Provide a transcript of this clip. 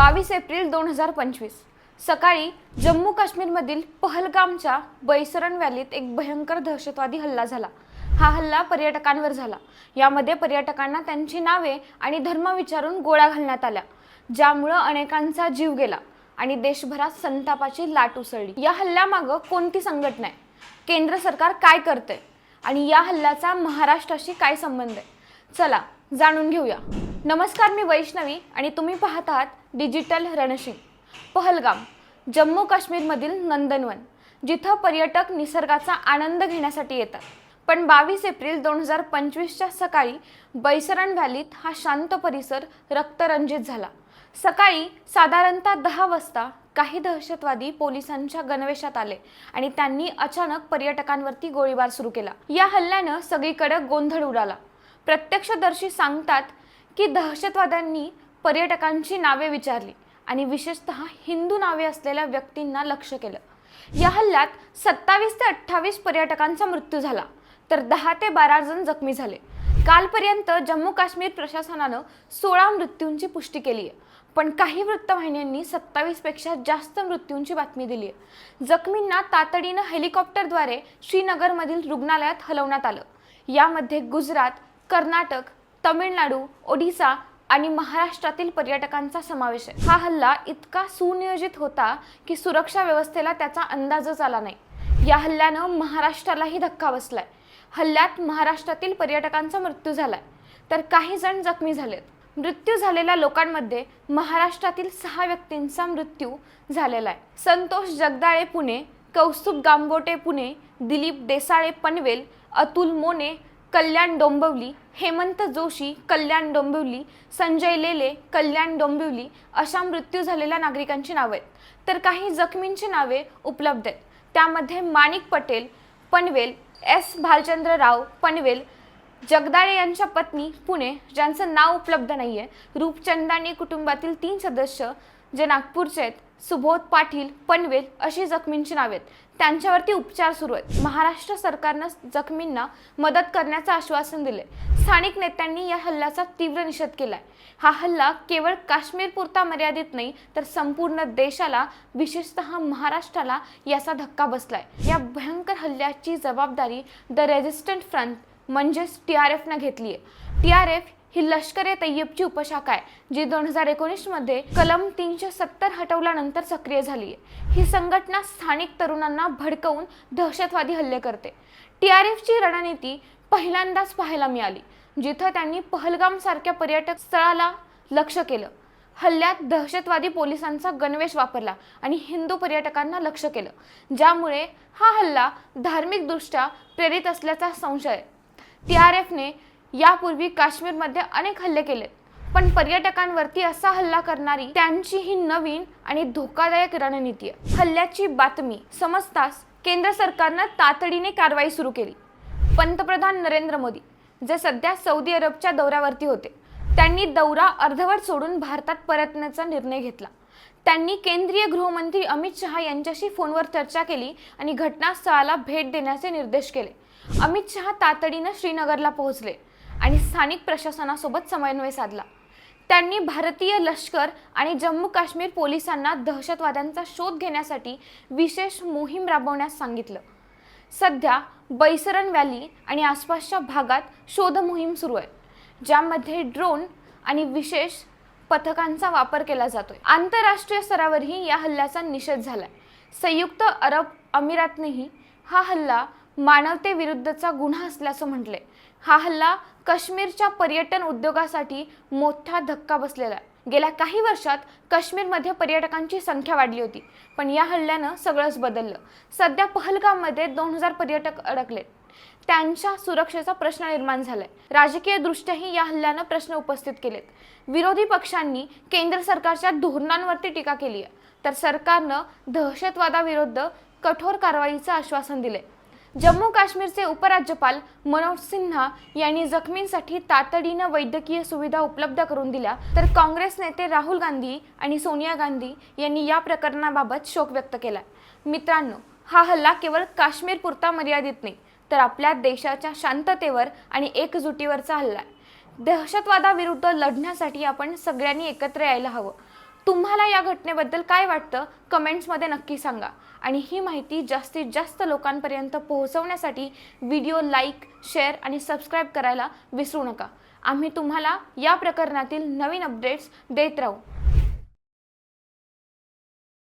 बावीस एप्रिल दोन हजार पंचवीस. सकाळी जम्मू काश्मीरमधील पहलगामच्या बैसरण व्हॅलीत एक भयंकर दहशतवादी हल्ला झाला. हा हल्ला पर्यटकांवर झाला. यामध्ये पर्यटकांना त्यांची नावे आणि धर्म विचारून गोळ्या घालण्यात आल्या ज्यामुळं अनेकांचा जीव गेला आणि देशभरात संतापाची लाट उसळली. या हल्ल्यामागं कोणती संघटना आहे? केंद्र सरकार काय करते आणि या हल्ल्याचा महाराष्ट्राशी काय संबंध आहे? चला जाणून घेऊया. नमस्कार मी वैष्णवी आणि तुम्ही पाहत आहात डिजिटल रणशिंग पहलगाम जम्मू काश्मीरमधील नंदनवन जिथं पर्यटक निसर्गाचा आनंद घेण्यासाठी येतात. पण बावीस एप्रिल दोन हजार पंचवीसच्या सकाळी बैसरण व्हॅलीत हा शांत परिसर रक्तरंजित झाला. सकाळी साधारणतः दहा वाजता काही दहशतवादी पोलिसांच्या गणवेशात आले आणि त्यांनी अचानक पर्यटकांवरती गोळीबार सुरू केला. या हल्ल्यानं सगळीकडे गोंधळ उडाला. प्रत्यक्षदर्शी सांगतात की दहशतवाद्यांनी पर्यटकांची नावे विचारली आणि विशेषतः हिंदू नावे असलेल्या व्यक्तींना लक्ष केलं. या हल्ल्यात सत्तावीस ते अठ्ठावीस पर्यटकांचा मृत्यू झाला तर दहा ते बारा जण जखमी झाले. कालपर्यंत जम्मू काश्मीर प्रशासनानं सोळा मृत्यूंची पुष्टी केली आहे पण काही वृत्तवाहिन्यांनी सत्तावीसपेक्षा जास्त मृत्यूंची बातमी दिली आहे. जखमींना तातडीनं हेलिकॉप्टरद्वारे श्रीनगरमधील रुग्णालयात हलवण्यात आलं. यामध्ये गुजरात कर्नाटक तमिळनाडू ओडिसा आणि महाराष्ट्रातील पर्यटकांचा समावेश आहे. हा हल्ला इतका सुनियोजित होता की सुरक्षा व्यवस्थेला त्याचा अंदाजच आला नाही. या हल्ल्यानं महाराष्ट्रालाही धक्का बसलाय. हल्ल्यात महाराष्ट्रातील पर्यटकांचा मृत्यू झालाय. तर काही जण जखमी झालेत. मृत्यू झालेल्या लोकांमध्ये महाराष्ट्रातील सहा व्यक्तींचा मृत्यू झालेला आहे. संतोष जगदाळे पुणे कौस्तुभ गांगोटे पुणे दिलीप देसाळे पनवेल अतुल मोने कल्याण डोंबिवली हेमंत जोशी कल्याण डोंबिवली संजय लेले कल्याण डोंबिवली अशा मृत्यू झालेल्या नागरिकांची नावे आहेत. तर काही जखमींची नावे उपलब्ध आहेत. त्यामध्ये माणिक पटेल पनवेल एस. भालचंद्र राव पनवेल जगदाळे यांच्या पत्नी पुणे ज्यांचं नाव उपलब्ध नाही आहे रूपचंदानी कुटुंबातील तीन सदस्य जे नागपूरचे आहेत सुबोध पाटील पनवेल अशी जखमींची नावे आहेत. त्यांच्यावरती उपचार सुरू आहेत. महाराष्ट्र सरकारनं जखमींना मदत करण्याचं आश्वासन दिले स्थानिक नेत्यांनी या हल्ल्याचा तीव्र निषेध केलाय. हा हल्ला केवळ काश्मीर पुरता मर्यादित नाही तर संपूर्ण देशाला विशेषतः महाराष्ट्राला याचा धक्का बसलाय. या भयंकर हल्ल्याची जबाबदारी द रेझिस्टंट फ्रंट म्हणजेच टी आर एफनं घेतली आहे टी आर एफ ही लष्कर ए तय्यबची उपशाखा आहे जी दोन हजार एकोणीसमध्ये कलम तीनशे सत्तर हटवल्यानंतर सक्रिय झाली आहे. ही संघटना स्थानिक तरुणांना भडकवून दहशतवादी हल्ले करते. टी आर एफची रणनीती पहिल्यांदाच पाहायला मिळाली जिथं त्यांनी पहलगाम सारख्या पर्यटक स्थळाला लक्ष केलं. हल्ल्यात दहशतवादी पोलिसांचा गणवेश वापरला आणि हिंदू पर्यटकांना लक्ष केलं ज्यामुळे हा हल्ला धार्मिकदृष्ट्या प्रेरित असल्याचा संशय टी आर एफने यापूर्वी काश्मीरमध्ये अनेक हल्ले केले पण पर्यटकांवरती असा हल्ला करणारी त्यांची ही नवीन आणि धोकादायक रणनीती आहे. हल्ल्याची बातमी समजताच केंद्र सरकारनं तातडीने कारवाई सुरू केली. पंतप्रधान नरेंद्र मोदी जे सध्या सौदी अरबच्या दौऱ्यावरती होते त्यांनी दौरा अर्धवट सोडून भारतात परतण्याचा निर्णय घेतला. त्यांनी केंद्रीय गृहमंत्री अमित शहा यांच्याशी फोनवर चर्चा केली आणि घटनास्थळाला भेट देण्याचे निर्देश केले. अमित शहा तातडीनं श्रीनगरला पोहोचले. आणि स्थानिक प्रशासनासोबत समन्वय साधला. त्यांनी भारतीय लष्कर आणि जम्मू काश्मीर पोलिसांना दहशतवाद्यांचा शोध घेण्यासाठी विशेष मोहीम राबवण्यास सांगितलं. सध्या बैसरन व्हॅली आणि आसपासच्या भागात शोध मोहीम सुरू आहे ज्यामध्ये ड्रोन आणि विशेष पथकांचा वापर केला जातोय. आंतरराष्ट्रीय स्तरावरही या हल्ल्याचा निषेध झालाय. संयुक्त अरब अमिरातनेही हा हल्ला मानवतेविरुद्धचा गुन्हा असल्याचं म्हटलंय. हा हल्ला काश्मीरच्या पर्यटन उद्योगासाठी मोठा धक्का बसलेला आहे. गेल्या काही वर्षात काश्मीरमध्ये पर्यटकांची संख्या वाढली होती पण या हल्ल्यानं सगळंच बदललं. सध्या पहलगाममध्ये दोन हजार पर्यटक अडकले त्यांच्या सुरक्षेचा प्रश्न निर्माण झालाय. राजकीय दृष्ट्याही या हल्ल्यानं प्रश्न उपस्थित केलेत. विरोधी पक्षांनी केंद्र सरकारच्या धोरणांवरती टीका केली आहे. तर सरकारनं दहशतवादाविरुद्ध कठोर कारवाईचं आश्वासन दिले जम्मू काश्मीरचे उपराज्यपाल मनोज सिन्हा यांनी जखमींसाठी तातडीनं वैद्यकीय सुविधा उपलब्ध करून दिल्या. तर काँग्रेस नेते राहुल गांधी आणि सोनिया गांधी यांनी या प्रकरणाबाबत शोक व्यक्त केला मित्रांनो हा हल्ला केवळ काश्मीर पुरता मर्यादित नाही तर आपल्या देशाच्या शांततेवर आणि एकजुटीवरचा हल्ला आहे. दहशतवादाविरुद्ध लढण्यासाठी आपण सगळ्यांनी एकत्र यायला हवं. तुम्हाला या घटनेबद्दल काय वाटतं? कमेंट्समध्ये नक्की सांगा. आणि ही माहिती जास्तीत जास्त लोकांपर्यंत पोहोचवण्यासाठी व्हिडिओ लाईक शेअर आणि सबस्क्राईब करायला विसरू नका. आम्ही तुम्हाला या प्रकरणातील नवीन अपडेट्स देत राहू.